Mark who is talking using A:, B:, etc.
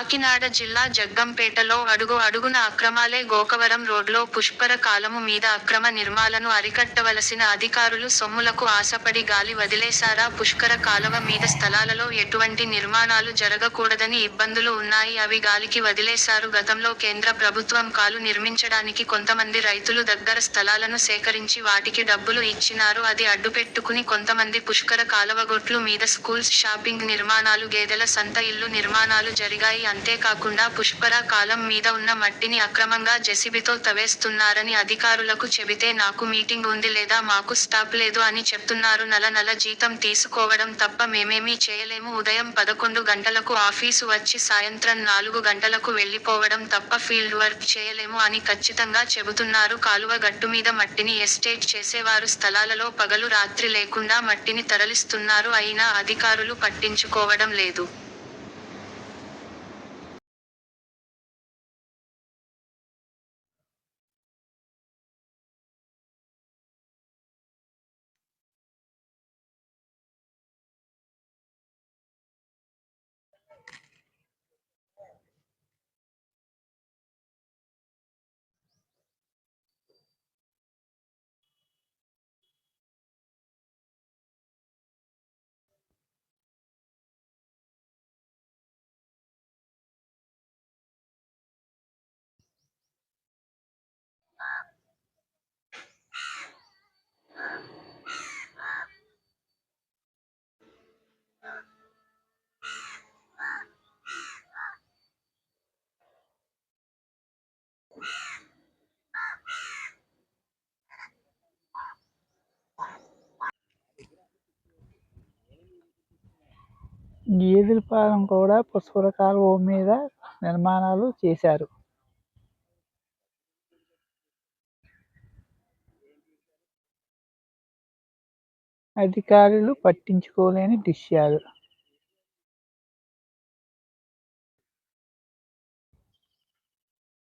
A: కాకినాడ జిల్లా జగ్గంపేటలో అడుగు అడుగున అక్రమాలే గోకవరం రోడ్లో పుష్కర కాలము మీద అక్రమ నిర్మాలను అరికట్టవలసిన అధికారులు సొమ్ములకు ఆశపడి గాలి వదిలేశారా? పుష్కర కాలవ మీద స్థలాలలో ఎటువంటి నిర్మాణాలు జరగకూడదని ఇబ్బందులు ఉన్నాయి. అవి గాలికి వదిలేశారు. గతంలో కేంద్ర ప్రభుత్వం కాలు నిర్మించడానికి కొంతమంది రైతులు దగ్గర స్థలాలను సేకరించి వాటికి డబ్బులు ఇచ్చినారు. అది అడ్డుపెట్టుకుని కొంతమంది పుష్కర కాలవగొట్లు మీద స్కూల్స్ షాపింగ్ నిర్మాణాలు గేదెల సంత ఇల్లు నిర్మాణాలు జరిగాయి. అంతేకాకుండా పుష్కర కాలం మీద ఉన్న మట్టిని అక్రమంగా జెసిబితో తవ్వేస్తున్నారని అధికారులకు చెబితే నాకు మీటింగ్ ఉంది లేదా మాకు స్టాప్ లేదు అని చెప్తున్నారు. నల నల జీతం తీసుకోవడం తప్ప మేమేమీ చేయలేము. ఉదయం పదకొండు గంటలకు ఆఫీసు వచ్చి సాయంత్రం నాలుగు గంటలకు వెళ్ళిపోవడం తప్ప ఫీల్డ్ వర్క్ చేయలేము అని ఖచ్చితంగా చెబుతున్నారు. కాలువ గట్టు మీద మట్టిని ఎస్టేట్ చేసేవారు. స్థలాలలో పగలు రాత్రి లేకుండా మట్టిని తరలిస్తున్నారు. అయినా అధికారులు పట్టించుకోవడం లేదు.
B: గేదెల ఫారం కూడా పుష్కర కాలువ మీద నిర్మాణాలు చేశారు. అధికారులు పట్టించుకోలేని దృశ్యాలు.